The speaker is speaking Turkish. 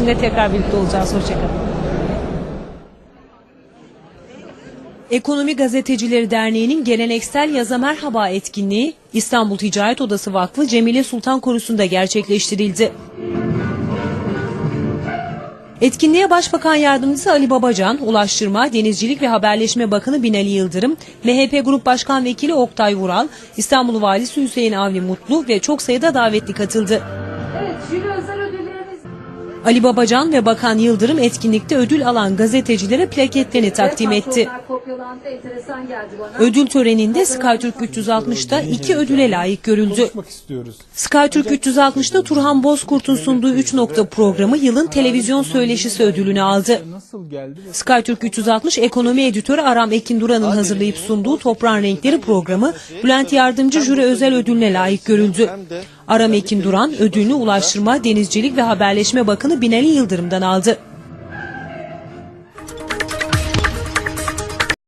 Şimdi tekrar birlikte olacağız. Hoşçakalın. Ekonomi Gazetecileri Derneği'nin geleneksel Yaza Merhaba etkinliği İstanbul Ticaret Odası Vakfı Cemile Sultan Korusu'nda gerçekleştirildi. Etkinliğe Başbakan Yardımcısı Ali Babacan, Ulaştırma, Denizcilik ve Haberleşme Bakanı Binali Yıldırım, MHP Grup Başkan Vekili Oktay Vural, İstanbul Valisi Hüseyin Avni Mutlu ve çok sayıda davetli katıldı. Evet, jüri özel ödüllerimiz Ali Babacan ve Bakan Yıldırım etkinlikte ödül alan gazetecilere plaketlerini takdim etti. Ödül töreninde SkyTürk 360'da iki ödüle layık görüldü. SkyTürk 360'da Turhan Bozkurt'un sunduğu 3 nokta programı yılın televizyon söyleşisi ödülünü aldı. SkyTürk 360 ekonomi editörü Aram Ekin Duran'ın hazırlayıp sunduğu Toprağın Renkleri programı Bülent Yardımcı Jüri Özel Ödülüne layık görüldü. Aram Ekin Duran ödülünü Ulaştırma, Denizcilik ve Haberleşme Bakanı Binali Yıldırım'dan aldı.